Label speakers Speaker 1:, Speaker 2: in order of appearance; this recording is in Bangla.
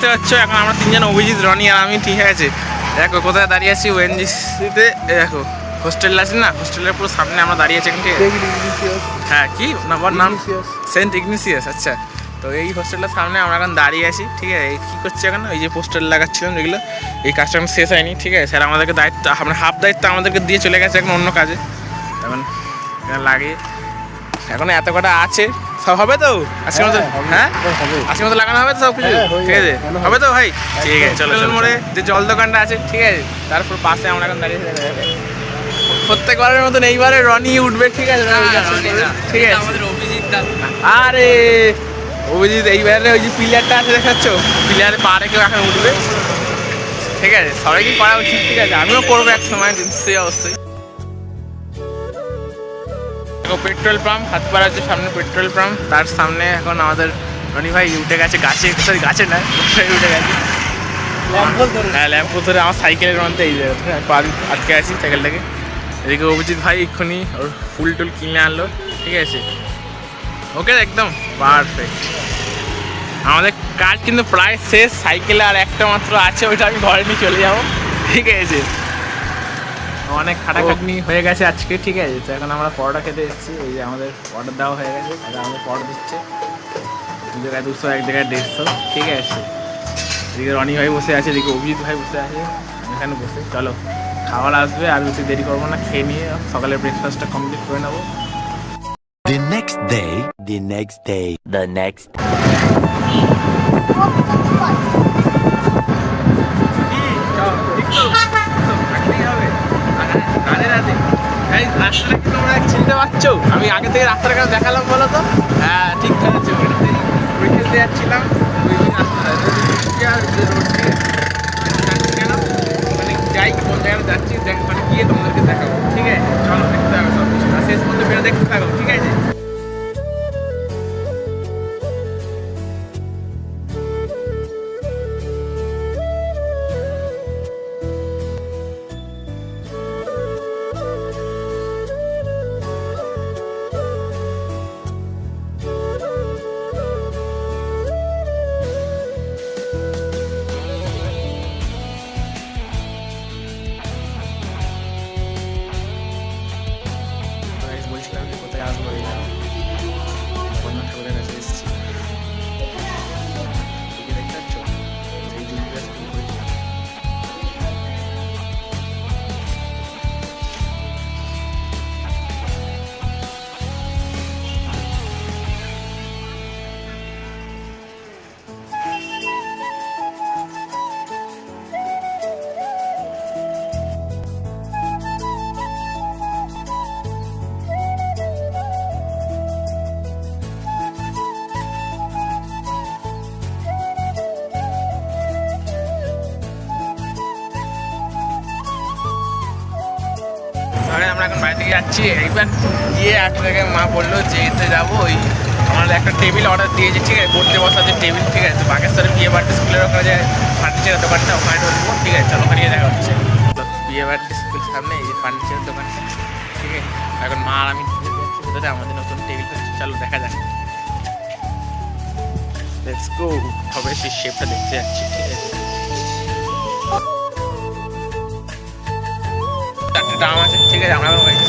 Speaker 1: দেখতে পাচ্ছ এখন আমরা তিনজন অভিজিৎ রনি আর আমি ঠিক আছে? দেখো কোথায় দাঁড়িয়ে আছি ওএনজিসিতে? দেখো হোস্টেল আছে না? হোস্টেলের পুরো সামনে আমরা দাঁড়িয়ে আছি এখন হ্যাঁ কি? নাম্বার নাম সেন্ট ইগনিসিয়াস। আচ্ছা। তো এই হোস্টেলটার সামনে আমরা এখন দাঁড়িয়ে আছি ঠিক আছে? এই কী করছি এখন? ওই যে পোস্টার লাগাচ্ছিলাম যেগুলো। এই কাজটা এখন শেষ হয়নি ঠিক আছে? স্যার আমাদেরকে দায়িত্ব মানে হাফ দায়িত্ব আমাদেরকে দিয়ে চলে গেছে এখন অন্য কাজে। এখন লাগিয়ে এখন এত কটা আছে হবে তো? আজকের মতো হ্যাঁ আজকের মতো লাগানো হবে তো সব কিছু?
Speaker 2: হ্যাঁ,
Speaker 1: ঠিক আছে?
Speaker 2: হবে
Speaker 1: তো ভাই? ঠিক আছে চলো চলো মোড়ে। যে জল দোকানটা আছে ঠিক আছে? তারপর পাশে আমরা এখন দাঁড়িয়ে থাকি। প্রত্যেকবারের মতন এইবারে রনি উঠবে ঠিক আছে? রনি ঠিক আছে?
Speaker 3: আমাদের অভিজিৎ
Speaker 1: আরে! অভিজিৎ এইবারে ওই যে পিলারটা আছে দেখাচ্ছ? পিলারে পা কেউ এখন উঠবে? ঠিক আছে সবাইকে করা উচিত ঠিক আছে? আমিও করব এক সময় সে অবশ্যই। পেট্রোল পাম্প হাতপাড়া আছে সামনে পেট্রোল পাম্প। তার সামনে এখন আমাদের রনি ভাই উঠে গেছে গাছে সরি গাছে না উঠে গেছে। হ্যাঁ ল্যাম্প ধরে আমার সাইকেলের মধ্যে এই পা আটকে আছি সাইকেলটাকে। এদিকে অভিজিৎ ভাই এক্ষুনি ওর ফুল টুল কিনে আনলো ঠিক আছে? ওকে একদম পারফেক্ট আমাদের কাজ কিন্তু প্রায় শেষ সাইকেলে আর একটা মাত্র আছে ওইটা আমি ঘরে নিয়ে চলে যাব। ঠিক আছে? অনেক খাটাখাটনি হয়ে গেছে আজকে ঠিক আছে? তো এখন আমরা পরোটা খেতে এসেছি। এই যে আমাদের অর্ডার দেওয়া হয়ে গেছে। আর আমাদের পরোটা দিচ্ছে। দু জায়গায় দুশো এক জায়গায় দেড়শো ঠিক আছে? এদিকে রনি ভাই বসে আছে এদিকে অভিজিৎ ভাই বসে আছে। এখানে বসে চলো। খাবার আসবে আর বেশি দেরি করব না খেয়ে নিয়ে সকালের ব্রেকফাস্টটা কমপ্লিট করে নেব।
Speaker 4: The next day, the next day, the next
Speaker 1: রাস্তাটা কি তোমরা চিনতে পারছ? আমি আগে থেকে রাস্তাটা কেন দেখালাম বলো তো? হ্যাঁ ঠিকঠাক আছে পরীক্ষা দিয়ে যাচ্ছিলাম। ওই কেন? মানে যাই, কোন জায়গায় যাচ্ছি, দেখ মানে গিয়ে তোমাদেরকে দেখাবো। ঠিক আছে? চলো, দেখতে হবে সব কিছু শেষ পর্যন্ত বেরো দেখতে থাকো, ঠিক আছে? যে আমরা এখন বাড়ি থেকে যাচ্ছি। এইবার গিয়ে জায়গায় মা বলল যে এতে যাব, ওই আমাদের একটা টেবিল অর্ডার দিয়েছে, ঠিক আছে পড়তে বসার যে টেবিল ঠিক আছে বাগেশ্বরের বিয়ে বাড়িতে স্কুলের ওখানে যে ফার্নিচারের দোকানটা, ওখানে ঢুকবো, ঠিক আছে, চলো ওখানে দেখা হচ্ছে। বিয়ে বাড়িতে স্কুল সামনে, এই যে ফার্নিচারের দোকানটা, ঠিক আছে, এখন মা আর আমি আমাদের নতুন টেবিল চলো দেখা যাক। লেটস গো হবে সেই শেপটা দেখতে যাচ্ছি, ঠিক আছে। চারটে ড্রাম আছে ঠিক আছে আমরা